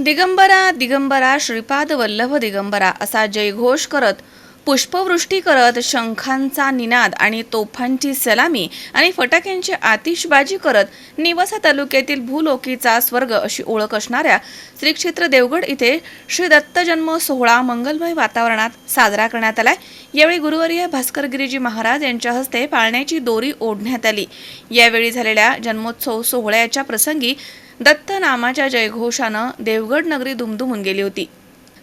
दिगंबरा दिगंबरा श्रीपाद वल्लभ दिगंबरा असा जयघोष करत पुष्पवृष्टी करत शंखांचा निनाद आणि तोफांची सलामी आणि फटाक्यांची आतिषबाजी करत निवासा तालुक्यातील भूलोकीचा स्वर्ग अशी ओळख असणाऱ्या श्री क्षेत्र देवगड इथे श्री दत्त जन्म सोहळा मंगलमय वातावरणात साजरा करण्यात आलाय. यावेळी गुरुवारी भास्कर गिरीजी महाराज यांच्या हस्ते पाळण्याची दोरी ओढण्यात आली. यावेळी झालेल्या जन्मोत्सव सोहळ्याच्या प्रसंगी दत्त नामाच्या जयघोषानं देवगड नगरी दुमदुमून गेली होती.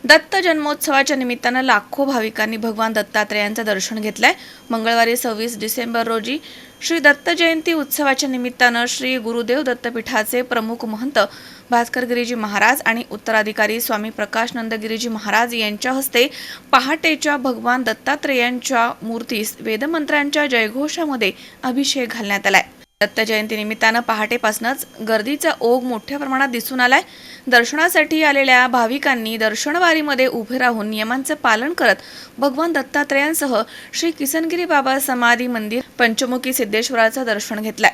दत्त जन्मोत्सवाच्या निमित्तानं लाखो भाविकांनी भगवान दत्तात्रेयांचं दर्शन घेतलंय. मंगळवारी सव्वीस डिसेंबर रोजी श्री दत्त जयंती उत्सवाच्या निमित्तानं श्री गुरुदेव दत्तपीठाचे प्रमुख महंत भास्कर गिरीजी महाराज आणि उत्तराधिकारी स्वामी प्रकाश नंदगिरीजी महाराज यांच्या हस्ते पहाटेच्या भगवान दत्तात्रेयांच्या मूर्तीस वेदमंत्र्यांच्या जयघोषामध्ये अभिषेक घालण्यात आलाय. दत्त जयंती निमित्तानं पहाटेपासूनच गर्दीचा ओघ मोठ्या प्रमाणात दिसून आलाय. दर्शनासाठी आलेल्या भाविकांनी दर्शनवारीमध्ये उभे राहून नियमांचं पालन करत भगवान दत्तात्रेयांसह श्री किसनगिरी बाबा समाधी मंदिर पंचमुखी सिद्धेश्वराचं दर्शन घेतलंय.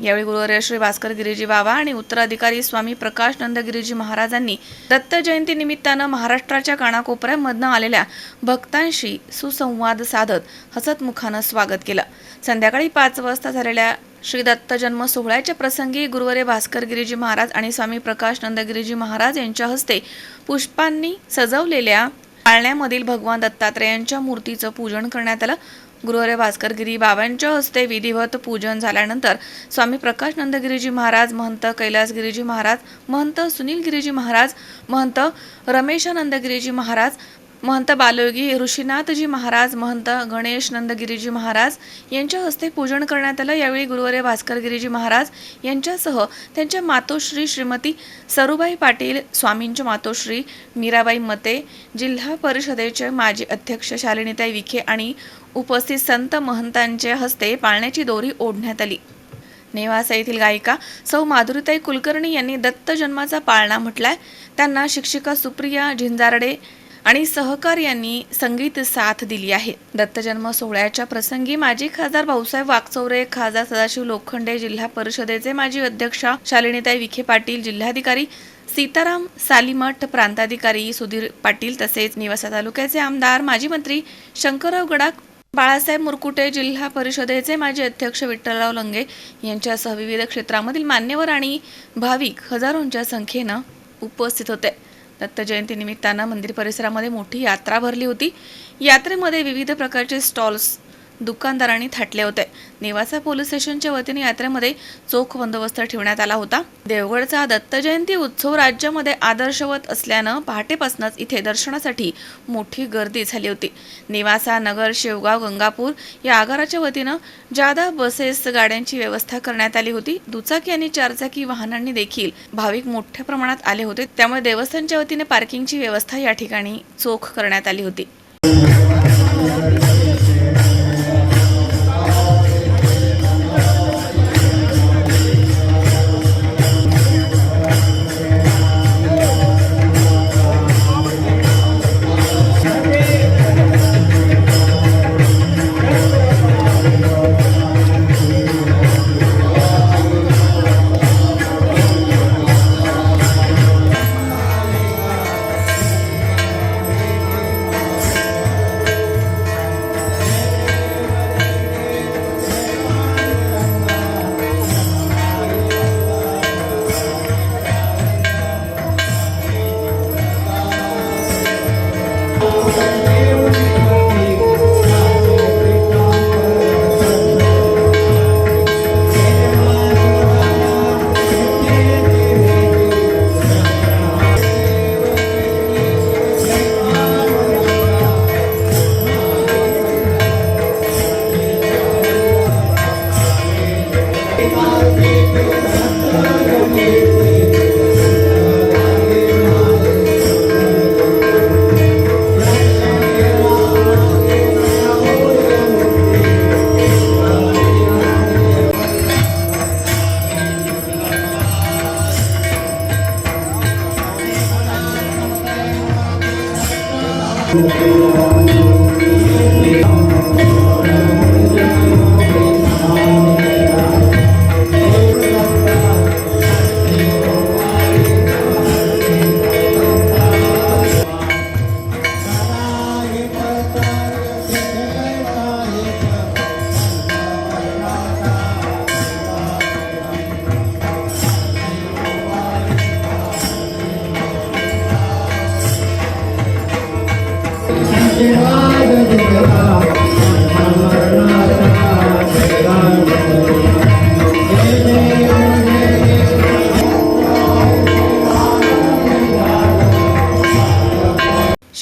यावेळी गुरुवर्य श्री भास्कर गिरीजी बाबा आणि उत्तराधिकारी स्वामी प्रकाश नंदगिरीजी महाराजांनी दत्त जयंती निमित्तानं महाराष्ट्राच्या कानाकोपऱ्यामधनं आलेल्या भक्तांशी सुसंवाद साधत हसतमुखानं स्वागत केलं. संध्याकाळी पाच वाजता झालेल्या श्री दत्त जन्म सोहळ्याच्या प्रसंगी गुरुवारे भास्कर गिरीजी महाराज आणि स्वामी प्रकाश नंदगिरीजी महाराज यांच्या हस्ते पुष्पांनी सजवलेल्या पाळण्यामधील भगवान दत्तात्रेयांच्या मूर्तीचं पूजन करण्यात आलं. गुरुवारे भास्कर गिरी बाबांच्या हस्ते विधिवत पूजन झाल्यानंतर स्वामी प्रकाश नंदगिरीजी महाराज महंत कैलास गिरीजी महाराज महंत सुनील गिरीजी महाराज महंत रमेशानंदगिरीजी महाराज महंत बालोगी ऋषीनाथजी महाराज महंत गणेश नंदगिरीजी महाराज यांच्या हस्ते पूजन करण्यात आलं. यावेळी गुरुवारे भास्कर गिरीजी महाराज यांच्यासह त्यांच्या मातोश्री श्रीमती सरुबाई पाटील स्वामींच्या मातोश्री मीराबाई मते जिल्हा परिषदेचे माजी अध्यक्ष शालिनीताई विखे आणि उपस्थित संत महंतांच्या हस्ते पाळण्याची दोरी ओढण्यात आली. नेवासा येथील गायिका सौ माधुरीताई कुलकर्णी यांनी दत्त जन्माचा पाळणा म्हटलाय. त्यांना शिक्षिका सुप्रिया झिंजारडे आणि सहकार यांनी संगीत साथ दिली आहे. दत्तजन्म सोहळ्याच्या प्रसंगी माजी खासदार भाऊसाहेब वाकचौरे खासदार सदाशिव लोखंडे जिल्हा परिषदेचे माजी अध्यक्षा शालिनीताई विखे पाटील जिल्हाधिकारी सीताराम सालीमठ प्रांताधिकारी सुधीर पाटील तसेच निवासा तालुक्याचे आमदार माजी मंत्री शंकरराव गडाख बाळासाहेब मुरकुटे जिल्हा परिषदेचे माजी अध्यक्ष विठ्ठलराव लंगे यांच्यासह विविध क्षेत्रामधील मान्यवर आणि भाविक हजारोंच्या संख्येनं उपस्थित होते. दत्त मंदिर परिसरामध्ये मोठी यात्रा भरली होती. यात्रेमध्ये विविध प्रकारचे स्टॉल्स दुकानदारांनी थाटले होते. नेवासा पोलीस स्टेशनच्या वतीने यात्रेमध्ये चोख बंदोबस्त ठेवण्यात आला होता. देवगडचा दत्त जयंती उत्सव राज्यामध्ये आदर्शवत असल्यानं पहाटेपासूनच इथे दर्शनासाठी मोठी गर्दी झाली होती. नेवासा नगर शेवगाव गंगापूर या आगाराच्या वतीनं जादा बसेस गाड्यांची व्यवस्था करण्यात आली होती. दुचाकी आणि चारचाकी वाहनांनी देखील भाविक मोठ्या प्रमाणात आले होते. त्यामुळे देवस्थानच्या वतीने पार्किंगची व्यवस्था या ठिकाणी चोख करण्यात आली होती. Thank you.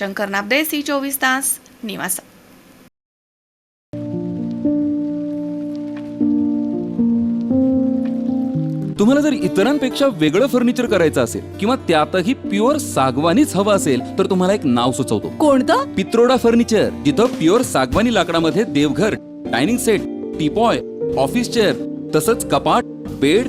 शंकर नाबदे सी चोवीस तास निवासा. तुम्हाला जर इतरांपेक्षा वेगळं फर्निचर करायचं असेल किंवा त्यातही प्युअर सागवानीच हवं असेल तर तुम्हाला एक नाव सुचवतो. कोणतं? पित्रोडा फर्निचर जिथं प्युअर सागवानी लाकडामध्ये देवघर dining set teapoy office chair तसंच कपाट bed